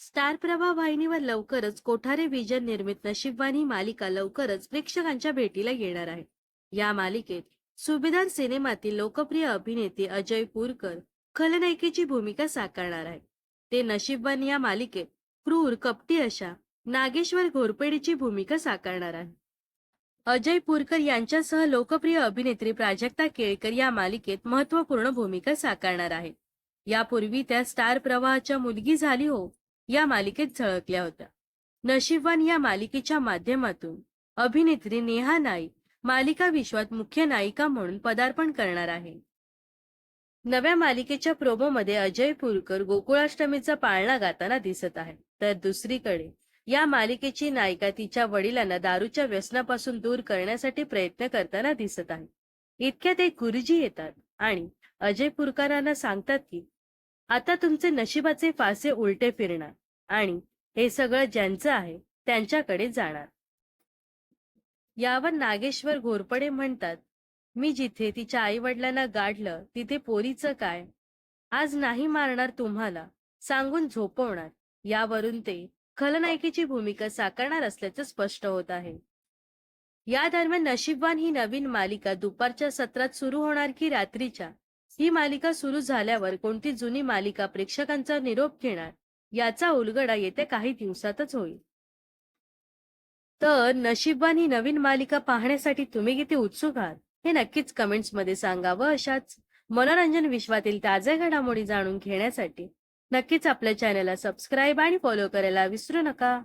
Star प्रभा वाहिनीवर लवकरच Kothare vision निर्मित नशीबवानी मालिका लवकरच प्रेक्षकांच्या भेटीला येणार आहे. या मालिकेत सुभेदार सिनेमातील लोकप्रिय अभिनेते अजय पूरकर खलनायिकेची भूमिका साकारणार आहे. ते नशीबवान या मालिकेत क्रूर कपटी अशा नागेश्वर घोरपेडीची भूमिका साकारणार आहे. अजय पूरकर यांच्यासह लोकप्रिय अभिनेत्री प्राजक्ता केळकर या मालिकेत महत्त्वपूर्ण भूमिका साकारणार आहेत यापूर्वी त्या स्टार प्रवाहाच्या मुलगी झाली हो या मालिकेत झळकल्या होत्या. नशीबवान या मालिकेच्या माध्यमातून अभिनेत्री नेहा नाईक मालिका विश्वात मुख्य नायिका म्हणून पदार्पण करणार आहे. नव्या मालिकेच्या प्रोमोमध्ये अजय पुरकर गोकुळाष्टमीचा पाळणा गाताना दिसत आहे. तर दुसरीकडे या मालिकेची नायिका तिच्या वडिलांना दारूच्या व्यसनापासून दूर करण्यासाठी प्रयत्न करताना दिसत आहे. इतक्यात एक गुरुजी येतात आणि अजय पुरकरांना सांगतात की आता तुमचे नशिबाचे फासे उलटे फिरणार आणि हे सगळं ज्यांचं आहे त्यांच्याकडे जाणार. यावर नागेश्वर घोरपडे म्हणतात मी जिथे तिच्या आई वडिलांना गाडलं तिथे पोरीचं काय? आज नाही मारणार तुम्हाला सांगून झोपवणार. यावरून ते खलनायिकेची भूमिका साकारणार असल्याचं स्पष्ट होत आहे. या दरम्यान नशीबवान ही नवीन मालिका दुपारच्या सत्रात सुरू होणार की रात्रीच्या? ही मालिका सुरू झाल्यावर कोणती जुनी मालिका प्रेक्षकांचा निरोप घेणार याचा उलगडा येत्या काही दिवसातच होईल. तर नशीबवान ही नवीन मालिका पाहण्यासाठी तुम्ही किती उत्सुक आहात हे नक्कीच कमेंट्समध्ये सांगा व अशाच मनोरंजन विश्वातील ताज्या घडामोडी जाणून घेण्यासाठी. नक्कीच आपल्या चॅनलला सबस्क्राईब आणि फॉलो करायला विसरू नका.